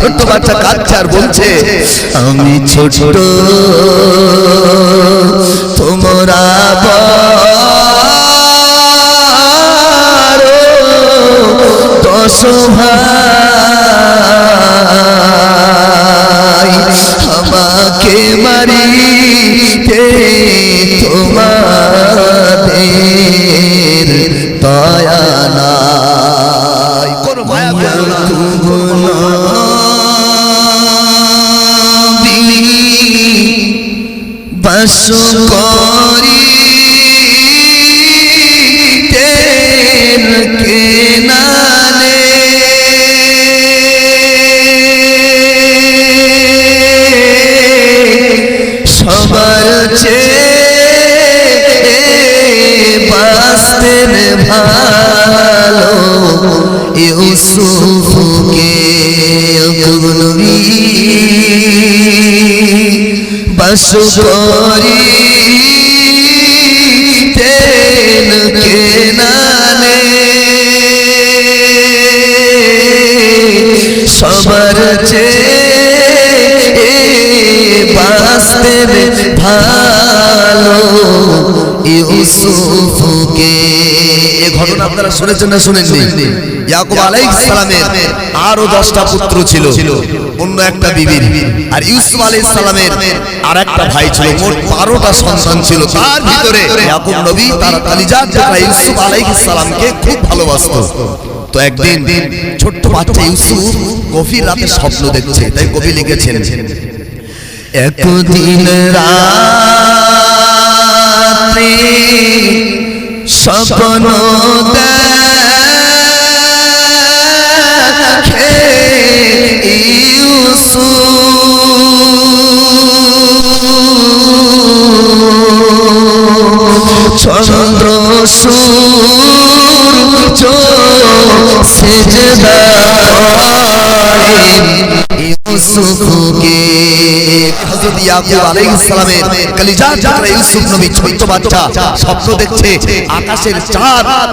ছোট্ট বাচ্চা কাচ্চার আর বলছে আমি ছোট বাস করি বাস করি তেন কেনালে সবার চেয়ে বাঁচতেন ভালো ইউসুফকে। এ ঘটনা আপনারা শুনেছেন না শুনেননি? ইয়াকুব আলাইহিস সালামের আরও 10টা পুত্র ছিল। অন্য একটা বিবির আর ইউসুফ আলাইহিস সালামের আর একটা ভাই ছিল, মোট 12টা সন্তান ছিল। তার ভিতরে ইয়াকুব নবী, তার কালিজাত যেটা ইউসুফ আলাইহিস সালামকে খুব ভালোবাসতো। তো একদিন ছোট্ট বাচ্চা ইউসুফ গভীর রাতে স্বপ্ন দেখছে, তাই কবি লিখেছেন একদিন রাত্রে স্বপ্ন চন্দ্র সূর্য ইউসুফকে। হযরত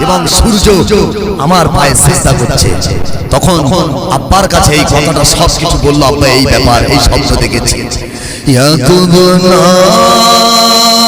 এবং সূর্য আমার পায়ে তখন আব্বার কাছে এই সব কিছু এই ব্যাপার, এই স্বপ্ন দেখেছি।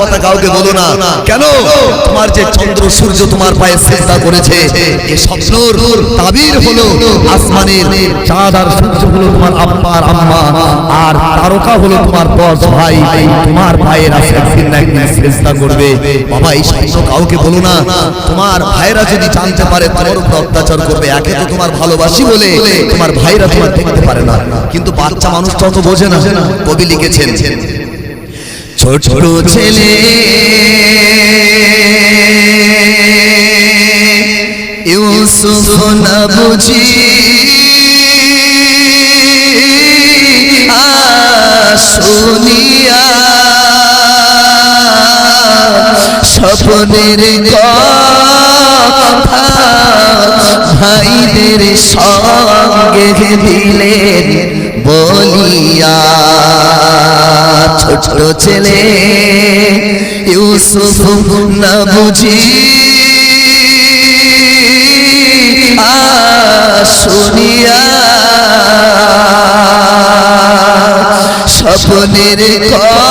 কথা কাউকে বলো না। কেন? তোমার যে চন্দ্র, সূর্য তোমার পায়ে সেজদা করেছে এই স্বপ্নর তাবির হলো আসমানের চাঁদ আর সূর্য হলো তোমার আব্বা আর আম্মা, আর তারকা হলো তোমার বস ভাই। তোমার না সেজদা করবে। বাবা, এই স্বপ্ন কাউকে বলো না। তোমার ভাইরা যদি জানতে পারে, তোমার উপর অত্যাচার করবে। একে তো তোমার ভালোবাসি বলে, তোমার ভাইরা তোমার দেখতে পারে না। কিন্তু বাচ্চা মানুষটা তো বোঝে না। কবি লিখেছেন ছোট ছেলে। ইউসুফ না বুঝি। শুনিয়া। স্বপ্নের কথা ভাইদের সঙ্গে দিলেন বলিয়া। ছোট ছেলে ইউসুফ না বুঝি। শুনিয়া। স্বপ্নের কথা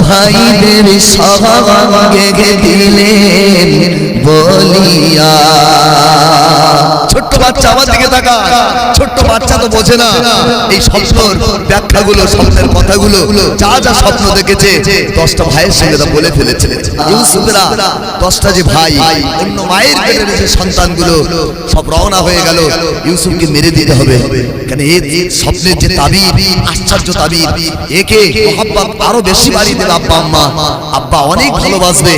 ভাইদের সঙ্গে দিলেন বলিয়া। ছোট্ট বাচ্চা আমার দিকে তাকা ছোট্ট বাচ্চা তো বোঝে না। এই স্বপ্নর ব্যাখ্যাগুলো, স্বপ্নের কথাগুলো, যা যা স্বপ্ন দেখেছে, দশটা ভাইয়ের সঙ্গে তা বলে ফেলেছে। ইউসুফেরা, দশটা যে ভাই, অন্য মায়ের পেটের যে সন্তানগুলো সব রওনা হয়ে গেল, ইউসুফকে মেরে দিতে হবে। কেন এ স্বপ্নের যে তাবির আশ্চর্য তাবির একে মহাব্বত আরও বেশি বাড়িয়ে দেবে আব্বা, আম্মা। আব্বা অনেক ভালোবাসবে,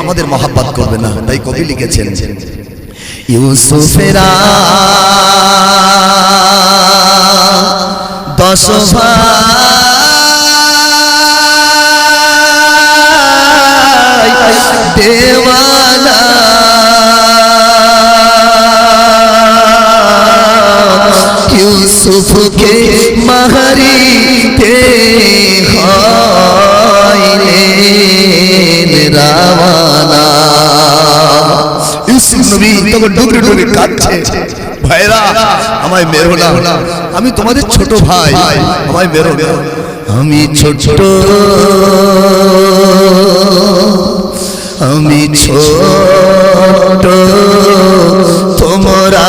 আমাদের মহাব্বত করবে না। তাই কবি লিখেছেন ইউসুফেরা দশ ভাই দেওয়ানা। ইউসুফকে মাহারিতে রাওয়ানা ইউসুফ নবী তখন ডুবরে ডুবরে কাঁদছে। ভাইরা আমায় মেরো না। আমি তোমাদের ছোট ভাই আমায় মেরো না। আমি ছোট। আমি ছোট। তোমরা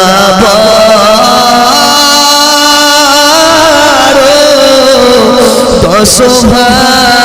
দশ ভাই।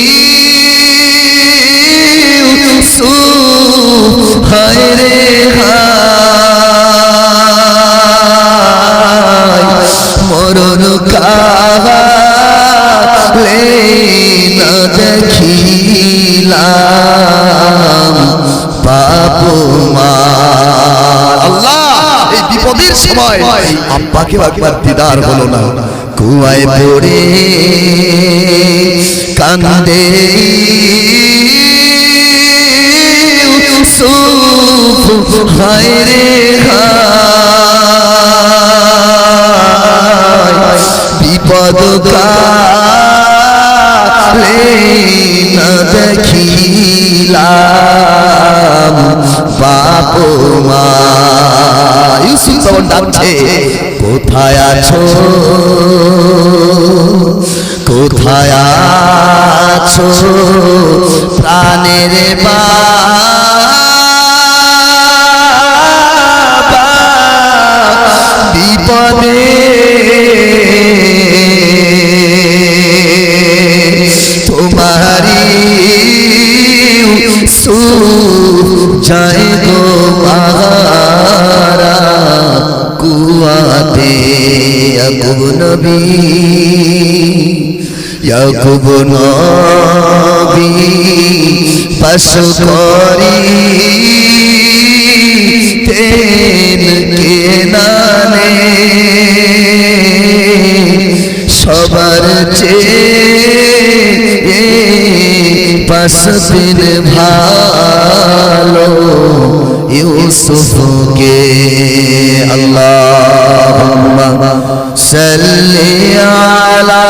ইউসুফ হায় রে হায় মরণ কালে না দেখিলাম পাপ আল্লাহ এই বিপদের সময় আব্বাকে একবার দিদার হলো না কুয়ায় পড়ে কান্দে। ইউসুফ হায় রে হায় বিপদ কালে না দেখিলাম বাপ মা। ইউসুফ তখন ডাকছে, কোথায় আছো? কোথায় আছো? প্রাণের বাবা নবী ইয়াকুব নবী পশু করি তেন কে নানে সবার ভালো। ইউসুফকে আল্লাহ সাল্লি আলা